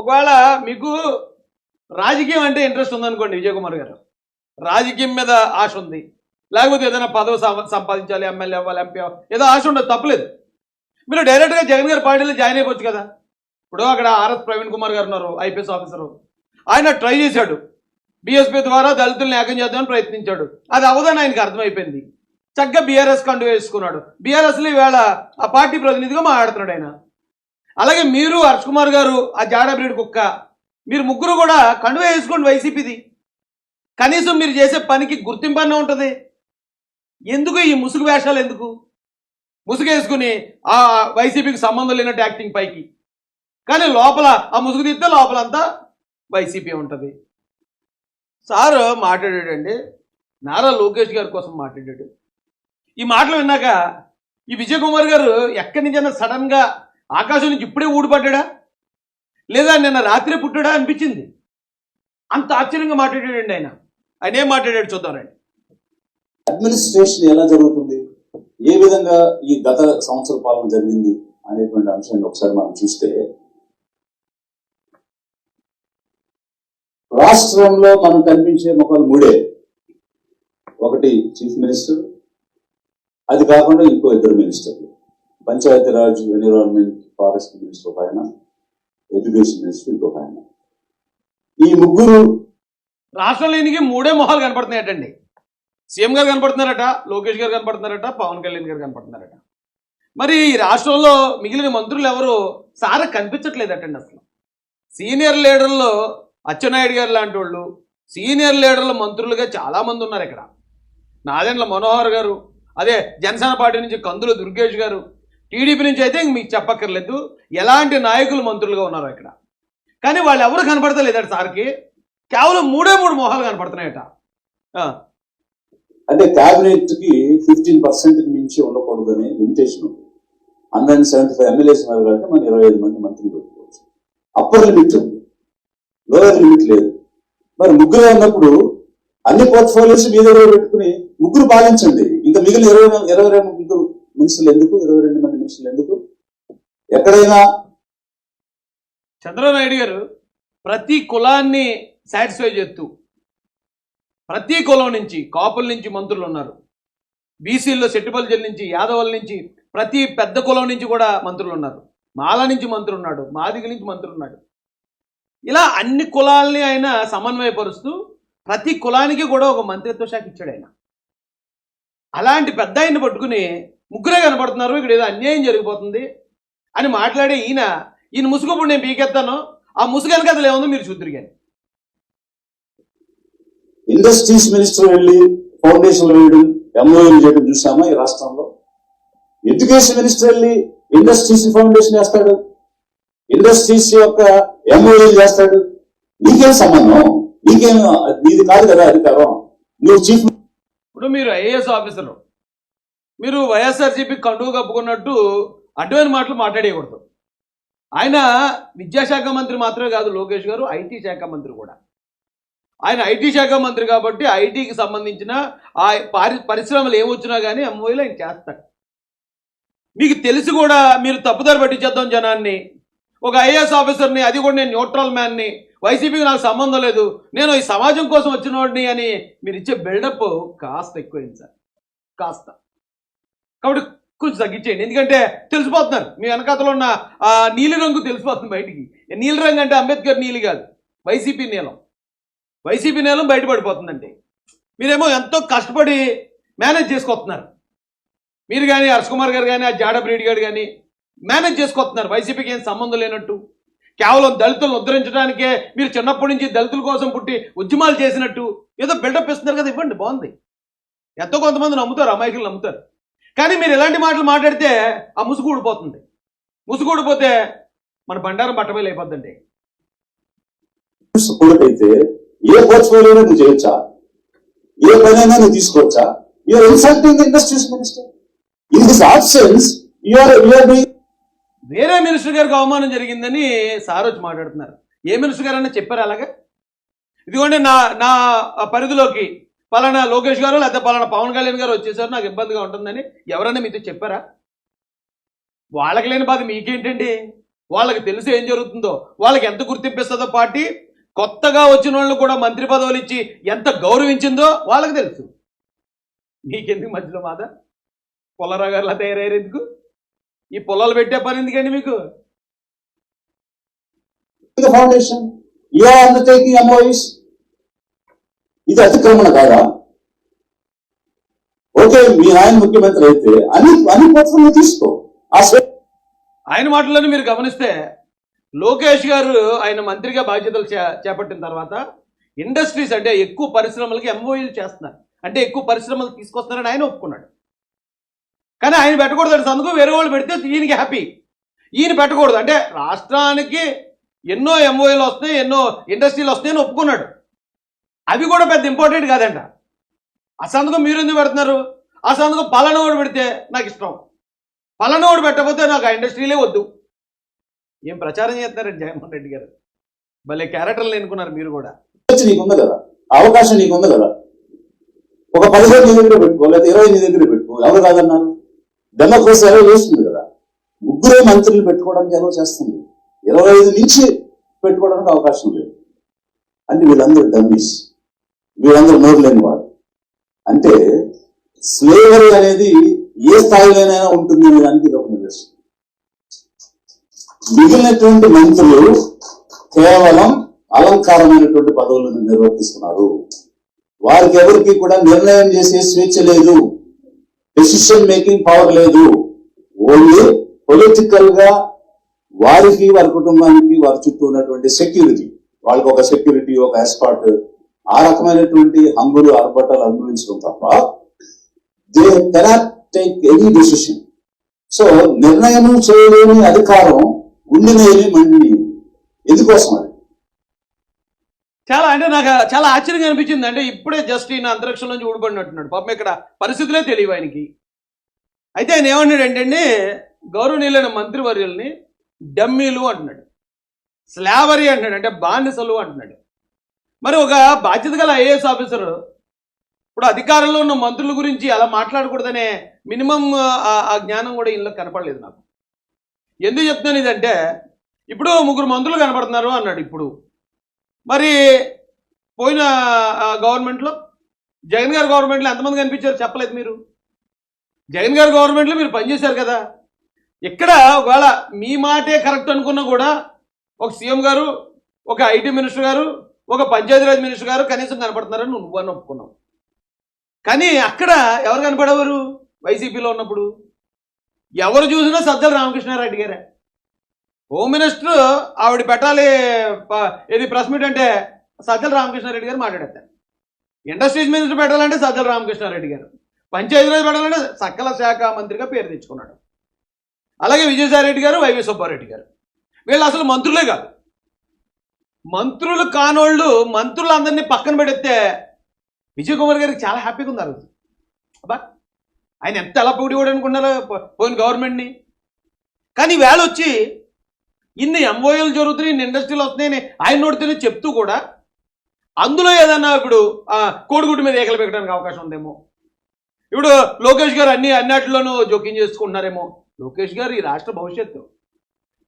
ఒకవేళ మీకు రాజకీయం అంటే ఇంట్రెస్ట్ ఉందనుకోండి విజయ్ కుమార్ గారు. రాజకీయం మీద ఆశ ఉంది. లేకపోతే ఏదైనా పదవి సంపాదించాలి ఎమ్మెల్యే అవ్వాలి ఎంపీ అవ్వాలి. ఏదో ఆశ ఉండదు తప్పలేదు. మీరు డైరెక్ట్గా జగన్ గారి పార్టీలో జాయిన్ అయిపోవచ్చు కదా. ఇప్పుడు అక్కడ ఆర్ఎస్ ప్రవీణ్ కుమార్ గారు ఉన్నారు ఐపీఎస్ ఆఫీసర్. ఆయన ట్రై చేశాడు. బీఎస్పీ ద్వారా దళితుల్ని ఏకం చేద్దామని ప్రయత్నించాడు. అది అవదని ఆయనకు అర్థమైపోయింది. చక్కగా బీఆర్ఎస్ కండు వేసుకున్నాడు. బీఆర్ఎస్లో ఈవేళ ఆ పార్టీ ప్రతినిధిగా మాట్లాడుతున్నాడు ఆయన. అలాగే మీరు హర్ష్ కుమార్ గారు ఆ జాడా బ్రీడ్ కుక్క మీరు ముగ్గురు కూడా కండువా వేసుకోండి వైసీపీది. కనీసం మీరు చేసే పనికి గుర్తింపు ఉంటుంది. ఎందుకు ఈ ముసుగు వేషాలు ఎందుకు? ముసుగు వేసుకుని ఆ వైసీపీకి సంబంధం లేనట్టు యాక్టింగ్ పైకి. కానీ లోపల ఆ ముసుగు తీస్తే లోపలంతా వైసీపీ ఉంటుంది. సారు మాట్లాడాడండి. నారా లోకేష్ గారి కోసం మాట్లాడాడు. ఈ మాటలు విన్నాక ఈ విజయ్ కుమార్ గారు ఎక్కడి నుంచైనా సడన్గా ఆకాశం నుంచి ఇప్పుడే ఊడిపడ్డా లేదా నిన్న రాత్రి పుట్టాడా అనిపించింది? అంత ఆశ్చర్యంగా మాట్లాడాడండి ఆయన. ఆయన ఏం మాట్లాడాడు చూద్దాం రండి. అడ్మినిస్ట్రేషన్ ఎలా జరుగుతుంది? ఏ విధంగా ఈ గత సంవత్సర పాలన జరిగింది అనేటువంటి అంశాన్ని ఒకసారి మనం చూస్తే రాష్ట్రంలో మనం కనిపించే ముఖాలు మూడే. ఒకటి చీఫ్ మినిస్టర్ అది కాకుండా ఇంకో ఇద్దరు మినిస్టర్లు. పంచాయతీరాజ్ ఎన్విరాన్మెంట్ ఫారెస్ట్ మినిస్టర్ ఒక ఆయన ఎడ్యుకేషన్ మినిస్టర్ ఇంకొక ఆయన ఈ ముగ్గురు రాష్ట్రంలో ఈయనకి మూడే మొహాలు కనపడుతున్నాయటండి. సీఎం గారు కనపడుతున్నారట లోకేష్ గారు కనపడుతున్నారట పవన్ కళ్యాణ్ గారు కనపడుతున్నారట. మరి ఈ రాష్ట్రంలో మిగిలిన మంత్రులు ఎవరు? సార కనిపించట్లేదటండి అసలు. సీనియర్ లీడర్లో అచ్చెన్నాయుడు గారు లాంటి వాళ్ళు సీనియర్ లీడర్ల మంత్రులుగా చాలా మంది ఉన్నారు ఇక్కడ. నాదెండ్ల మనోహర్ గారు అదే జనసేన పార్టీ నుంచి కందుల దుర్గేష్ గారు టీడీపీ నుంచి అయితే ఇంక మీకు చెప్పక్కర్లేదు. ఎలాంటి నాయకులు మంత్రులుగా ఉన్నారు ఇక్కడ. కానీ వాళ్ళు ఎవరు కనపడతలేదట సార్కి? కేవలం మూడే మూడు మొహాలు కనపడుతున్నాయట. అంటే క్యాబినెట్కి ఫిఫ్టీన్ పర్సెంట్ మించి ఉండకూడదనే లిమిటేషన్ ఉంది. హండ్రెడ్ సెవెంటీ ఫైవ్ ఎమ్మెల్యేస్ ఉన్నారు కాబట్టి మనం ఇరవై ఐదు మంది మంత్రులు పెట్టుకోవచ్చు. అప్పర్ లిమిట్ ఉంది. లోయర్ లిమిట్ లేదు. మరి ముగ్గురు ఉన్నప్పుడు అన్ని పోర్ట్ఫోలియోస్ మీ దగ్గర పెట్టుకుని ముగ్గురు పాలించండి. ఇంకా మిగిలిన ఇరవై ఇరవై రెండు ముగ్గురు మినిస్టర్లు ఎందుకు ఇరవై రెండు మంది మినిస్టర్లు ఎందుకు ఎక్కడైనా చంద్రబాబు నాయుడు గారు ప్రతి కులాన్ని సాటిస్ఫై చేస్తూ ప్రతి కులం నుంచి కాపుల నుంచి మంత్రులు ఉన్నారు. బీసీల్లో సెట్టిపల్లి నుంచి యాదవుల నుంచి ప్రతి పెద్ద కులం నుంచి కూడా మంత్రులు ఉన్నారు. మాల నుంచి మంత్రి ఉన్నాడు మాదిగ నుంచి మంత్రి ఉన్నాడు. ఇలా అన్ని కులాలని ఆయన సమన్వయపరుస్తూ ప్రతి కులానికి కూడా ఒక మంత్రిత్వ శాఖ ఇచ్చాడు ఆయన. అలాంటి పెద్ద ఆయన పట్టుకుని ముగ్గురే కనపడుతున్నారు. ఇక్కడ ఏదో అన్యాయం జరిగిపోతుంది అని మాట్లాడే ఈయన ఈయన ముసుగుప్పుడు నేను పీకెత్తాను. ఆ ముసుగు వెనకథలు ఏముందో మీరు చూద్దరు కానీ. ఇండస్ట్రీస్ మినిస్టర్ వెళ్ళి ఫౌండేషన్ వేయడం ఎంఓఏలు చేయడం చూసామా ఈ రాష్ట్రంలో? ఎడ్యుకేషన్ మినిస్టర్ వెళ్ళి ఇండస్ట్రీస్ ఫౌండేషన్ వేస్తాడు. ఇండస్ట్రీస్ యొక్క ఎంఓఏలు చేస్తాడు. నీకేం సంబంధం? నీకేం నీది కాదు కదా అధికారం. నువ్వు చీఫ్ ఇప్పుడు మీరు ఐఏఎస్ ఆఫీసర్. మీరు వైఎస్ఆర్సీపీ కండువు కప్పుకున్నట్టు అడ్డమైన మాటలు మాట్లాడేయకూడదు. ఆయన విద్యాశాఖ మంత్రి మాత్రమే కాదు లోకేష్ గారు ఐటీ శాఖ మంత్రి కూడా. ఆయన ఐటీ శాఖ మంత్రి కాబట్టి ఐటీకి సంబంధించిన ఆ పారి పరిశ్రమలు ఏమొచ్చినా కానీ ఎంఓఈలో ఆయన చేస్తాడు మీకు తెలిసి కూడా మీరు తప్పుదారి పట్టించేద్దాం జనాన్ని. ఒక ఐఏఎస్ ఆఫీసర్ని అది కూడా నేను న్యూట్రల్ మ్యాన్ని వైసీపీకి నాకు సంబంధం లేదు. నేను ఈ సమాజం కోసం వచ్చిన వాడిని అని మీరు ఇచ్చే బిల్డప్ కాస్త ఎక్కువైంది సార్. కాస్త. కాబట్టి కొంచెం తగ్గించేయండి. ఎందుకంటే తెలిసిపోతున్నారు. మీ వెనకాతలో ఉన్న నీలిరంగు నీలి రంగు తెలిసిపోతుంది బయటికి. నీలి రంగు అంటే అంబేద్కర్ నీలి కాదు. వైసీపీ నీలం. వైసీపీ నీలం బయటపడిపోతుందండి. మీరేమో ఎంతో కష్టపడి మేనేజ్ చేసుకొస్తున్నారు. మీరు కానీ హర్షకుమార్ గారు కానీ ఆ జాడ బ్రీడ్ గారు కానీ మేనేజ్ చేసుకొస్తున్నారు. వైసీపీకి ఏం సంబంధం లేనట్టు. కేవలం దళితులను ఉద్ధరించడానికే మీరు చిన్నప్పటి నుంచి దళితుల కోసం పుట్టి ఉద్యమాలు చేసినట్టు ఏదో బిల్డప్ ఇస్తున్నారు కదా ఇవ్వండి బాగుంది. ఎంతో కొంతమంది నమ్ముతారు అమాయకులు నమ్ముతారు. కానీ మీరు ఇలాంటి మాటలు మాట్లాడితే ఆ ముసుగు ఊడిపోతుంది. ముసుగు ఊడిపోతే మన బండారం బట్టబయలు అయిపోద్దండి సపోర్ట్ అయితే ఏ పోర్ట్ఫోలియోలో నువ్వు చేయొచ్చా? ఏ పనైనా నువ్వు తీసుకోవచ్చా? You're insulting industries minister in this absence you're you're doing వేరే మినిస్టర్ గారికి అవమానం జరిగిందని సార్ వచ్చి మాట్లాడుతున్నారు. ఏ మినిస్టర్ గారు అన్నా చెప్పారు అలాగా? ఇదిగోండి నా నా పరిధిలోకి పలానా లోకేష్ గారు లేకపోతే పలానా పవన్ కళ్యాణ్ గారు వచ్చేసారు నాకు ఇబ్బందిగా ఉంటుందని ఎవరైనా మీతో చెప్పారా? వాళ్ళకి లేని బాధ మీకేంటండి? వాళ్ళకి తెలిసి ఏం జరుగుతుందో వాళ్ళకి ఎంత గుర్తింపిస్తుందో పార్టీ కొత్తగా వచ్చిన వాళ్ళు కూడా మంత్రి పదవులు ఇచ్చి ఎంత గౌరవించిందో వాళ్ళకి తెలుసు. మీకెందుకు మధ్యలో మాద పొలరావు గారు తయారయ్యారు ఎందుకు ఈ పొలాలు పెట్టే పని ఎందుకండి మీకు? Foundation foundation. Or undertaking undertaking ఇది అతిక్రమణ కాదా? ఓకే మీ ఆయన ముఖ్యమంత్రి అయితే అని అని పోర్ట్ఫోలియో తీసుకో. ఆయన మాటలను మీరు గమనిస్తే లోకేష్ గారు ఆయన మంత్రిగా బాధ్యతలు చే- చేపట్టిన తర్వాత ఇండస్ట్రీస్ అంటే ఎక్కువ పరిశ్రమలకి ఎంఓయూలు చేస్తున్నారు. అంటే ఎక్కువ పరిశ్రమలు తీసుకొస్తున్నారని ఆయన ఒప్పుకున్నాడు. కానీ ఆయన పెట్టకూడదు సందుకు వేరే వాళ్ళు పెడితే ఈయనకి హ్యాపీ ఈయన పెట్టకూడదు. అంటే రాష్ట్రానికి ఎన్నో ఎంఓయూలు వస్తాయి ఎన్నో ఇండస్ట్రీలు వస్తాయని ఒప్పుకున్నాడు. అవి కూడా పెద్ద ఇంపార్టెంట్ కాదంట. ఆ సంతకం మీరు ఎందుకు పెడుతున్నారు? ఆ సంతకం పలానోడు పెడితే నాకు ఇష్టం. పలానోడు పెట్టకపోతే నాకు ఆ ఇండస్ట్రీలే వద్దు. ఏం ప్రచారం చేస్తున్నారండి జగన్మోహన్ రెడ్డి గారు? భలే క్యారెక్టర్లు ఎన్నుకున్నారు మీరు కూడా. స్వేచ్ఛ నీకు ఉంది కదా? అవకాశం నీకు ఉంది కదా? ఒక పదిహేను నీ దగ్గర పెట్టుకో లేదా ఇరవై నీ దగ్గర పెట్టుకో. ఎవరు కాదన్నారు? డెమోక్రసీ ఎలా చేస్తుంది కదా? ముగ్గురే మంత్రులు పెట్టుకోవడానికి ఎలా చేస్తుంది. ఇరవై ఐదు నుంచి పెట్టుకోవడానికి అవకాశం లేదు. అంటే వీళ్ళందరూ డమ్మీస్ వీళ్ళందరూ నోరు లేని వారు అంటే స్లేవరీ అనేది ఏ స్థాయిలోనైనా ఉంటుంది అనే దానికి ఇది ఒక నిదర్శనం మిగిలినటువంటి మంత్రులు కేవలం అలంకారమైనటువంటి పదవులను నిర్వర్తిస్తున్నారు. వారికి ఎవరికి కూడా నిర్ణయం చేసే స్వేచ్ఛ లేదు. డెసిషన్ మేకింగ్ పవర్ లేదు. ఓన్లీ పొలిటికల్గా వారికి వారి కుటుంబానికి వారి చుట్టూ ఉన్నటువంటి సెక్యూరిటీ వాళ్ళకి ఒక సెక్యూరిటీ ఒక ఎస్పాట్ ఆ రకమైనటువంటి హంగులు ఆర్భటాలు అనుభవించడం తప్ప they cannot take any decision. So నిర్ణయం చేయలేని అధికారం ఉండినేమి మండిని. ఎందుకోసం అది? చాలా అంటే నాకు చాలా ఆశ్చర్యంగా అనిపించింది. అంటే ఇప్పుడే జస్ట్ ఈయన అంతరిక్షం నుంచి ఊడిపడినట్టున్నాడు. పాపం ఇక్కడ పరిస్థితులే తెలియవు ఆయనకి. అయితే ఆయన ఏమన్నాడు అంటే గౌరవనీయులైన మంత్రివర్యుల్ని డమ్మీలు అంటున్నాడు. స్లావరీ అంటున్నాడు. అంటే బానిసలు అంటున్నాడు. మరి ఒక బాధ్యత గల ఐఏఎస్ ఆఫీసర్ ఇప్పుడు అధికారంలో ఉన్న మంత్రుల గురించి అలా మాట్లాడకూడదనే మినిమం ఆ జ్ఞానం కూడా ఇంట్లో కనపడలేదు నాకు. ఎందుకు చెప్తున్నాను ఇదంటే ఇప్పుడు ముగ్గురు మంత్రులు కనపడుతున్నారు అన్నాడు ఇప్పుడు. మరి పోయిన గవర్నమెంట్లో జగన్ గారి గవర్నమెంట్లో ఎంతమంది కనిపించారు చెప్పలేదు మీరు? జగన్ గారి గవర్నమెంట్లో మీరు పనిచేశారు కదా. ఇక్కడ ఒకవేళ మీ మాటే కరెక్ట్ అనుకున్నా కూడా ఒక సీఎం గారు ఒక ఐటీ మినిస్టర్ గారు ఒక పంచాయతీరాజ్ మినిస్టర్ గారు కనీసం కనపడుతున్నారని నువ్వు అని ఒప్పుకున్నావు. కానీ అక్కడ ఎవరు కనపడేవారు? వైసీపీలో ఉన్నప్పుడు. ఎవరు చూసినా సజ్జల రామకృష్ణారెడ్డి గారే. హోమ్ మినిస్టర్ ఆవిడ పెట్టాలి ఏది ప్రెస్ మీట్ అంటే సజ్జల రామకృష్ణారెడ్డి గారు మాట్లాడతారు ఇండస్ట్రీస్ మినిస్టర్ పెట్టాలంటే సజ్జల రామకృష్ణారెడ్డి గారు. పంచాయతీరాజ్ పెట్టాలంటే సకల శాఖ మంత్రిగా పేరు తెచ్చుకున్నాడు. అలాగే విజయసాయి రెడ్డి గారు వైవి సుబ్బారెడ్డి గారు. వీళ్ళు అసలు మంత్రులే కాదు. మంత్రులు కానోళ్ళు మంత్రులందరినీ పక్కన పెడితే విజయ్ కుమార్ గారికి చాలా హ్యాపీగా ఉంది ఆ రోజు అబ్బా ఆయన ఎంత ఎలా పొగిడివాడు అనుకున్నారో పో- పోయిన గవర్నమెంట్ని. కానీ వేళ వచ్చి ఇన్ని ఎంఓఏలు జరుగుతున్నాయి ఇన్ని ఇండస్ట్రీలు వస్తున్నాయని ఆయన నోడితేనే చెప్తూ కూడా అందులో ఏదన్నా ఇప్పుడు కోడిగుడ్డు మీద ఏకలు పెట్టడానికి అవకాశం ఉందేమో. ఇప్పుడు లోకేష్ గారు అన్ని అన్నిటిలోనూ జోక్యం చేసుకుంటున్నారేమో. లోకేష్ గారు ఈ రాష్ట్ర భవిష్యత్తు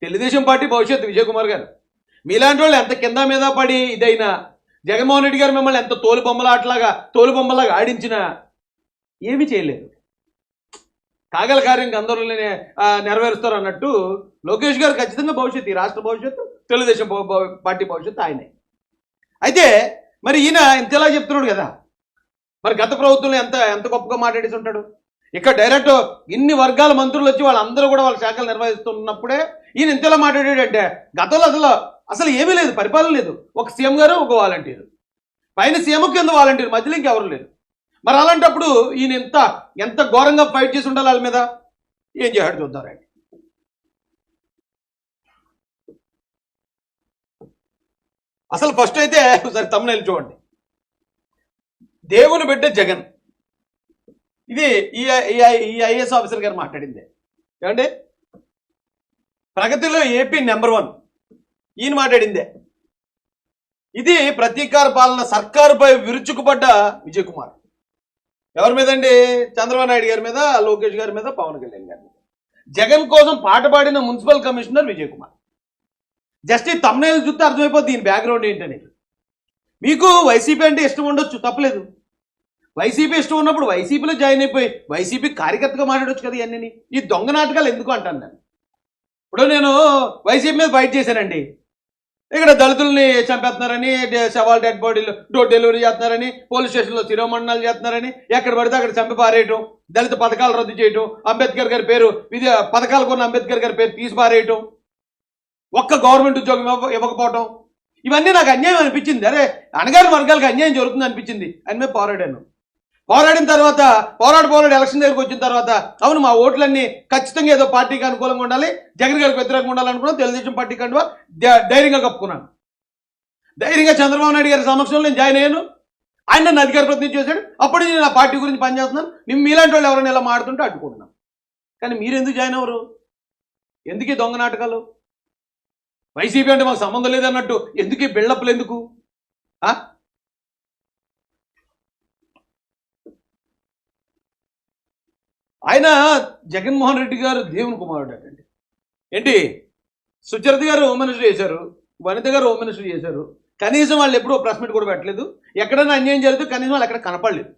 తెలుగుదేశం పార్టీ భవిష్యత్తు విజయ్ కుమార్ గారు. మీలాంటి వాళ్ళు ఎంత కింద మీద పడి ఇదైనా జగన్మోహన్ రెడ్డి గారు మిమ్మల్ని ఎంత తోలు బొమ్మలాట్లాగా తోలు బొమ్మలాగా ఆడించినా ఏమీ చేయలేదు. కాగల కార్యం అందరూ నెరవేరుస్తారు అన్నట్టు లోకేష్ గారు ఖచ్చితంగా భవిష్యత్తు ఈ రాష్ట్ర భవిష్యత్తు తెలుగుదేశం పార్టీ భవిష్యత్తు ఆయనే. అయితే మరి ఈయన ఇంతలా చెప్తున్నాడు కదా. మరి గత ప్రభుత్వంలో ఎంత ఎంత గొప్పగా మాట్లాడేసి ఉంటాడు? ఇక్కడ డైరెక్ట్ ఇన్ని వర్గాల మంత్రులు వచ్చి వాళ్ళందరూ కూడా వాళ్ళ శాఖలు నిర్వహిస్తున్నప్పుడే ఈయన ఇంతలా మాట్లాడాడంటే గతంలో అసలు అసలు ఏమీ లేదు పరిపాలన లేదు. ఒక సీఎం గారు ఒక వాలంటీర్. పైన సీఎం కింద వాలంటీర్ మధ్యలో ఇంకెవరు లేరు. మరి అలాంటప్పుడు ఈయన ఎంత ఎంత ఘోరంగా ఫైట్ చేసి ఉండాలి వాళ్ళ మీద? ఏం చేయాడు చూద్దాం రండి. అసలు ఫస్ట్ అయితే ఒకసారి తమ్ముళ్ళు చూడండి. దేవుని బిడ్డ జగన్. ఇది ఈ ఈ ఐఏఎస్ ఆఫీసర్ గారు మాట్లాడింది. ఏమండి? ప్రగతిలో ఏపీ నెంబర్ వన్ ఈయన మాట్లాడిందే. ఇది ప్రతీకార పాలన సర్కారుపై విరుచుకుపడ్డ విజయ్ కుమార్. ఎవరి మీద అండి చంద్రబాబు నాయుడు గారి మీద లోకేష్ గారి మీద పవన్ కళ్యాణ్ గారి మీద. జగన్ కోసం పాట పాడిన municipal commissioner Vijay Kumar. Just ఈ తమ్నేలు చూస్తే అర్థమైపోద్ది దీని బ్యాక్గ్రౌండ్ ఏంటని. మీకు వైసీపీ అంటే ఇష్టం ఉండొచ్చు తప్పలేదు. వైసీపీ ఇష్టం ఉన్నప్పుడు వైసీపీలో జాయిన్ అయిపోయి వైసీపీ కార్యకర్తగా మాట్లాడొచ్చు కదా ఇవన్నీ ఈ దొంగ నాటకాలు ఎందుకు అంటాను నేను? ఇప్పుడు నేను వైసీపీ మీద ఫైట్ చేశానండి. ఇక్కడ దళితుల్ని చంపేస్తున్నారని సవాల్ డెడ్ బాడీలు డోర్ డెలివరీ చేస్తున్నారని పోలీస్ స్టేషన్లో శిరోమండనాలు చేస్తున్నారని ఎక్కడ పడితే అక్కడ చంపి పారేయటం దళిత పథకాలు రద్దు చేయటం అంబేద్కర్ గారి పేరు ఇది పథకాలు కొన్న అంబేద్కర్ గారి పేరు తీసి పారేయటం ఒక్క గవర్నమెంట్ ఉద్యోగం ఇవ్వకపోవటం. ఇవన్నీ నాకు అన్యాయం అనిపించింది. అరే అనగారి వర్గాలకు అన్యాయం జరుగుతుంది అనిపించింది. అని మేము పోరాడాను. పోరాడిన తర్వాత పోరాడు పోరాడు ఎలక్షన్ దగ్గరికి వచ్చిన తర్వాత అవును మా ఓట్లన్నీ ఖచ్చితంగా ఏదో పార్టీకి అనుకూలంగా ఉండాలి జగన్ గారికి వ్యతిరేకంగా ఉండాలనుకున్నాను తెలుగుదేశం పార్టీ కండువా ధైర్యంగా కప్పుకున్నాను. ధైర్యంగా చంద్రబాబు నాయుడు గారి సమక్షంలో నేను జాయిన్ అయ్యాను. ఆయన నన్ను అధికార ప్రతినిధి చేశాడు. అప్పుడు నేను ఆ పార్టీ గురించి పనిచేస్తున్నాను. నేను మీలాంటి వాళ్ళు ఎవరైనా ఇలా మాడుతుంటే అడ్డుకుంటున్నాను. కానీ మీరు ఎందుకు జాయిన్ అవ్వరు? ఎందుకు దొంగ నాటకాలు? వైసీపీ అంటే మాకు సంబంధం లేదన్నట్టు ఎందుకు బిల్డప్లు ఎందుకు? ఆయన జగన్మోహన్ రెడ్డి గారు దేవుని కుమారుడు అండి. ఏంటి? సుచరిత గారు హోమ్ మినిస్టర్ చేశారు వనిత గారు హోమ్ మినిస్టర్ చేశారు. కనీసం వాళ్ళు ఎప్పుడూ ప్రెస్ మీట్ కూడా పెట్టలేదు. ఎక్కడైనా అన్యాయం జరిగితే కనీసం వాళ్ళు ఎక్కడ కనపడలేదు.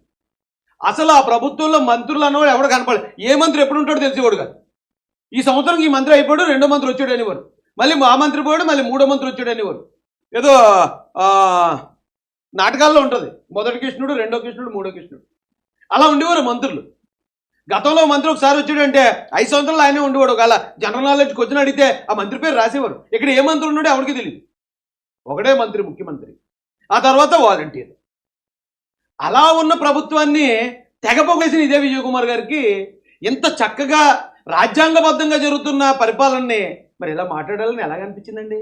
అసలు ఆ ప్రభుత్వంలో మంత్రులు అన్నవాడు ఎవడు కనపడలేదు. ఏ మంత్రి ఎప్పుడు ఉంటాడో తెలిసేవాడు కాదు. ఈ సంవత్సరం ఈ మంత్రి అయిపోయాడు రెండో మంత్రి వచ్చాడు అనేవారు. మళ్ళీ మా మంత్రి పోయాడు మళ్ళీ మూడో మంత్రి వచ్చాడు అనేవారు. ఏదో నాటకాల్లో ఉంటుంది. మొదటి కృష్ణుడు రెండో కృష్ణుడు మూడో కృష్ణుడు. అలా ఉండేవారు మంత్రులు. గతంలో మంత్రి ఒకసారి వచ్చాడు అంటే ఐదు సంవత్సరాలు ఆయనే ఉండేవాడు. ఒకవేళ జనరల్ నాలెడ్జ్ క్వశ్చన్ అడిగితే ఆ మంత్రి పేరు రాసేవారు. ఇక్కడ ఏ మంత్రి ఉన్నాడో ఎవరికి తెలియదు ఒకడే మంత్రి ముఖ్యమంత్రి. ఆ తర్వాత వాలంటీర్. అలా ఉన్న ప్రభుత్వాన్ని తెగపొగేసిన ఇదే విజయకుమార్ గారికి ఇంత చక్కగా రాజ్యాంగబద్ధంగా జరుగుతున్న పరిపాలనని మరి ఇలా మాట్లాడాలని ఎలాగనిపించిందండి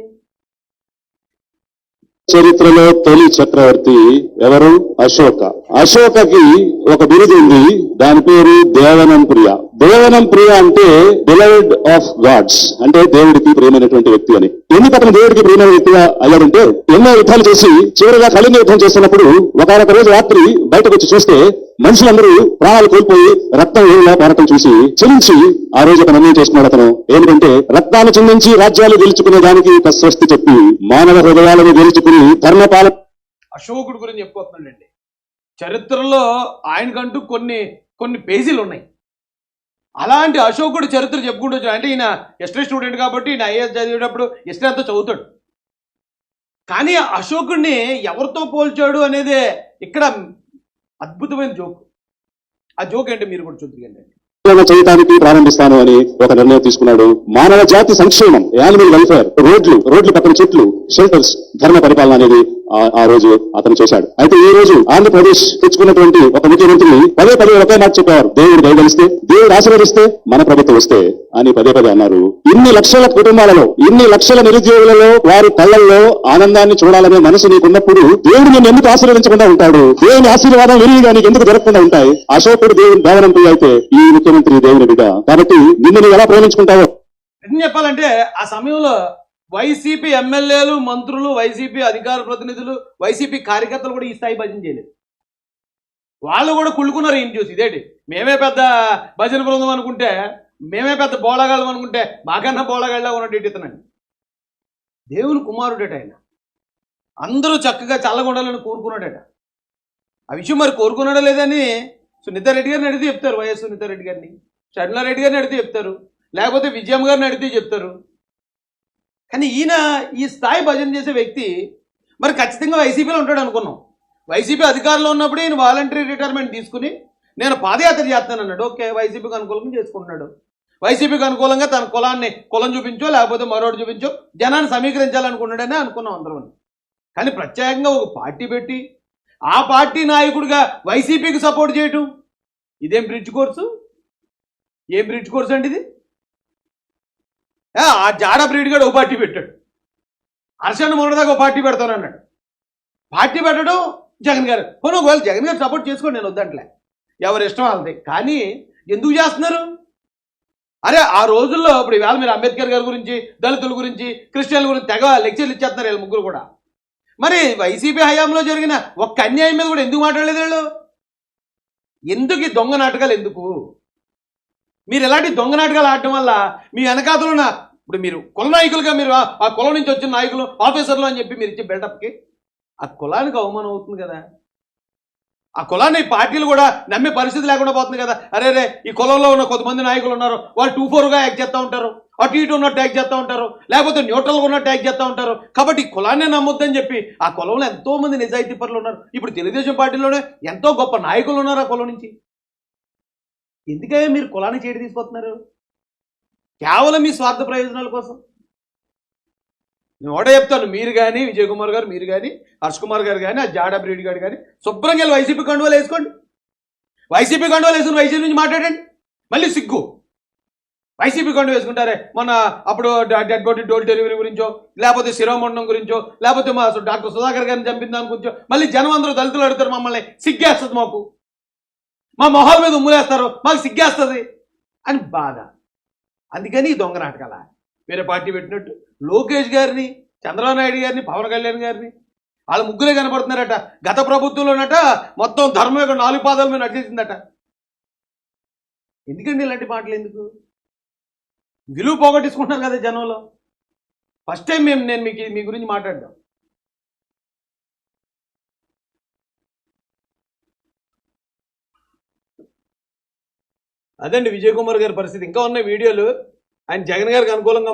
చరిత్రలో తొలి చక్రవర్తి ఎవరు? అశోక. అశోకకి ఒక బిరుదు ఉంది. దాని పేరు దేవనం ప్రియ దేవనం ప్రియ అంటే బిలవెడ్ ఆఫ్ గాడ్స్ అంటే దేవుడికి ప్రియమైనటువంటి వ్యక్తి అని. ఎందుకు అతను దేవుడికి ప్రియమైన వ్యక్తిగా అయ్యాడంటే ఎన్నో యుద్ధాలు చేసి చివరిగా కళింగ యుద్ధం చేస్తున్నప్పుడు ఒకనొక రోజు రాత్రి బయటకు వచ్చి చూస్తే మనుషులందరూ ప్రాణాలు కోల్పోయి రక్తం ఏమిలా పారటం చూసి చెలించి ఆ రోజు ఒక నిర్ణయం చేసుకున్నాడు అతను. ఏమిటంటే రక్తాన్ని చెందించి రాజ్యాలు గెలుచుకునే దానికి ఒక స్వస్తి చెప్పి మానవ హృదయాలను గెలుచుకుని ధర్మపాల అశోకుడు గురించి చెప్పుకోతున్నాడండి చరిత్రలో ఆయనకంటూ కొన్ని కొన్ని పేజీలు ఉన్నాయి అలాంటి అశోకుడు చరిత్ర చెప్పుకుంటూ అంటే ఈయన హిస్టరీ స్టూడెంట్ కాబట్టి ఈయన ఐఏఎస్ చదివేటప్పుడు హిస్టరీ అంతా చదువుతాడు. కానీ అశోకుడిని ఎవరితో పోల్చాడు అనేది ఇక్కడ అద్భుతమైన జోక్. ఆ జోక్ ఏంటి మీరు కూడా చూద్దరు చేయడానికి ప్రారంభిస్తాను అని ఒక నిర్ణయం తీసుకున్నాడు. మానవ జాతి సంక్షేమం యానిమల్ వెల్ఫేర్ రోడ్లు రోడ్లు పక్కన చెట్లు షెల్టర్స్ ధర్మ పరిపాలన అనేది ఆ- ఆ రోజు అతను చేశాడు. అయితే ఈ రోజు ఆంధ్రప్రదేశ్ తెచ్చుకున్నటువంటి ఒక ముఖ్యమంత్రిని పదే పదే ఒకే మాట చెప్పేవారు. దేవుడు దయగలిస్తే దేవుడు ఆశీర్వదిస్తే మన ప్రభుత్వం వస్తే అని పదే పదే అన్నారు. ఇన్ని లక్షల కుటుంబాలలో ఇన్ని లక్షల నిరుద్యోగులలో వారి కళ్ళల్లో ఆనందాన్ని చూడాలనే మనసు నీకున్నప్పుడు దేవుడు నేను ఎందుకు ఆశీర్వదించకుండా ఉంటాడు? దేవుని ఆశీర్వాదం విరిగిగా నీకు ఎందుకు దొరకకుండా ఉంటాయి? అశోకుడు దేవుని దేవనంపై అయితే ఈ ముఖ్యమంత్రి దేవుని బిడ్డ. కాబట్టి నిన్ను నువ్వు ఎలా ప్రేమించుకుంటావో? చెప్పాలంటే ఆ సమయంలో వైసీపీ ఎమ్మెల్యేలు మంత్రులు వైసీపీ అధికార ప్రతినిధులు వైసీపీ కార్యకర్తలు కూడా ఈ స్థాయి భజన చేయలేదు. వాళ్ళు కూడా కుళ్ళుకున్నారు ఈయన చూసి. ఇదేంటి? మేమే పెద్ద భజన బృందం అనుకుంటే మేమే పెద్ద బోళగాళ్ళం అనుకుంటే మాకన్నా బోళగాళ్ళ ఉన్నట్టు ఇతనండి దేవుని కుమారుడట ఆయన. అందరూ చక్కగా చల్లగొండాలని కోరుకున్నాడట. ఆ విషయం మరి కోరుకున్నాడా లేదని సునీతారెడ్డి గారిని అడిగితే చెప్తారు. వైఎస్ సునీతారెడ్డి గారిని. షర్మిలారెడ్డి గారిని అడిగితే చెప్తారు. లేకపోతే విజయం గారిని అడిగితే చెప్తారు. కానీ ఈయన ఈ స్థాయి భజన చేసే వ్యక్తి మరి ఖచ్చితంగా వైసీపీలో ఉంటాడు అనుకున్నాం. వైసీపీ అధికారంలో ఉన్నప్పుడు ఈయన వాలంటరీ రిటైర్మెంట్ తీసుకుని నేను పాదయాత్ర చేస్తాను అన్నాడు ఓకే వైసీపీకి అనుకూలంగా చేసుకుంటున్నాడు. వైసీపీకి అనుకూలంగా తన కులాన్ని కులం చూపించో లేకపోతే మరోటి చూపించో జనాన్ని సమీకరించాలనుకున్నాడనే అనుకున్నాం అందరం కానీ ప్రత్యేకంగా ఒక పార్టీ పెట్టి ఆ పార్టీ నాయకుడిగా వైసీపీకి సపోర్ట్ చేయటం ఇదేం బ్రిడ్జ్ కోర్సు ఏం బ్రిడ్జ్ కోర్సు అండి ఇది? ఆ జాడ బ్రీడ్ గారు ఓ పార్టీ పెట్టాడు. హర్షణ మొన్నదాకా ఓ పార్టీ పెడతాను అన్నాడు పార్టీ పెట్టడం జగన్ గారు. పోనీ ఒకవేళ జగన్ గారు సపోర్ట్ చేసుకోండి నేను వద్దంట్లే. ఎవరి ఇష్టం వాళ్ళది. కానీ ఎందుకు చేస్తున్నారు? అరే ఆ రోజుల్లో ఇప్పుడు ఈవేళ మీరు అంబేద్కర్ గారి గురించి దళితుల గురించి క్రిస్టియన్ల గురించి తెగ లెక్చర్లు ఇచ్చేస్తున్నారు వీళ్ళు ముగ్గురు కూడా. మరి వైసీపీ హయాంలో జరిగిన ఒక్క అన్యాయం మీద కూడా ఎందుకు మాట్లాడలేదు వీళ్ళు? ఎందుకు ఈ దొంగ నాటకాలు ఎందుకు? మీరు ఎలాంటి దొంగ నాటకాలు ఆడటం వల్ల మీ వెనకాతలు ఉన్న ఇప్పుడు మీరు కుల నాయకులుగా మీరు ఆ- కులం నుంచి వచ్చిన నాయకులు ఆఫీసర్లు అని చెప్పి మీరు ఇచ్చే బిల్డప్కి ఆ కులానికి అవమానం అవుతుంది కదా. ఆ కులాన్ని పార్టీలు కూడా నమ్మే పరిస్థితి లేకుండా పోతుంది కదా. అరే రే ఈ కులంలో ఉన్న కొంతమంది నాయకులు ఉన్నారు. వాళ్ళు టూ ఫోర్గా యాక్ట్ చేస్తూ ఉంటారు. అటు ఇటు ఉన్నట్టు యాక్ట్ చేస్తూ ఉంటారు. లేకపోతే న్యూట్రల్గా ఉన్నట్టు యాక్ట్ చేస్తూ ఉంటారు. కాబట్టి ఈ నమ్మొద్దని చెప్పి ఆ కులంలో ఎంతోమంది నిజాయితీ పరులు ఉన్నారు. ఇప్పుడు తెలుగుదేశం పార్టీలోనే ఎంతో గొప్ప నాయకులు ఉన్నారు ఆ కులం నుంచి. ఎందుకయ్యా మీరు కులాన్ని చేయడం తీసుకొస్తున్నారు కేవలం మీ స్వార్థ ప్రయోజనాల కోసం? నేను ఒకటే చెప్తాను మీరు కానీ విజయ్ కుమార్ గారు మీరు కానీ హర్ష్ కుమార్ గారు కానీ ఆ జాడ బ్రీడ్ గారు కానీ శుభ్రంగా వెళ్ళి వైసీపీ కండువాలు వేసుకోండి. వైసీపీ కండువాలు వేసుకుని వైసీపీ నుంచి మాట్లాడండి. మళ్ళీ సిగ్గు. వైసీపీ కండు వేసుకుంటారే మన అప్పుడు డెడ్ బాడీ డోల్ డెలివరీ గురించో లేకపోతే శిరోమండలం గురించో లేకపోతే మా డాక్టర్ సుధాకర్ గారిని చంపిన దాని గురించో మళ్ళీ జనం అందరూ దళితులు అడుగుతారు మమ్మల్ని. సిగ్గేస్తుంది మాకు. మా మొహాల మీద ఉమ్ములేస్తారు మాకు సిగ్గేస్తుంది అని బాధ. అందుకని ఈ దొంగ నాటకాల వేరే పార్టీ పెట్టినట్టు లోకేష్ గారిని చంద్రబాబు నాయుడు గారిని పవన్ కళ్యాణ్ గారిని వాళ్ళ ముగ్గురే కనపడుతున్నారట గత ప్రభుత్వంలోనట మొత్తం ధర్మం యొక్క నాలుగు పాదాల మీద నడిచేసిందట. ఎందుకండి ఇలాంటి మాటలు ఎందుకు? విలువ పోగొట్టేసుకుంటున్నారు కదా జనంలో. ఫస్ట్ టైం మేము నేను మీకు మీ గురించి మాట్లాడదాం అదండి విజయ్ కుమార్ గారి పరిస్థితి. ఇంకా ఉన్న వీడియోలు. ఆయన జగన్ గారికి అనుకూలంగా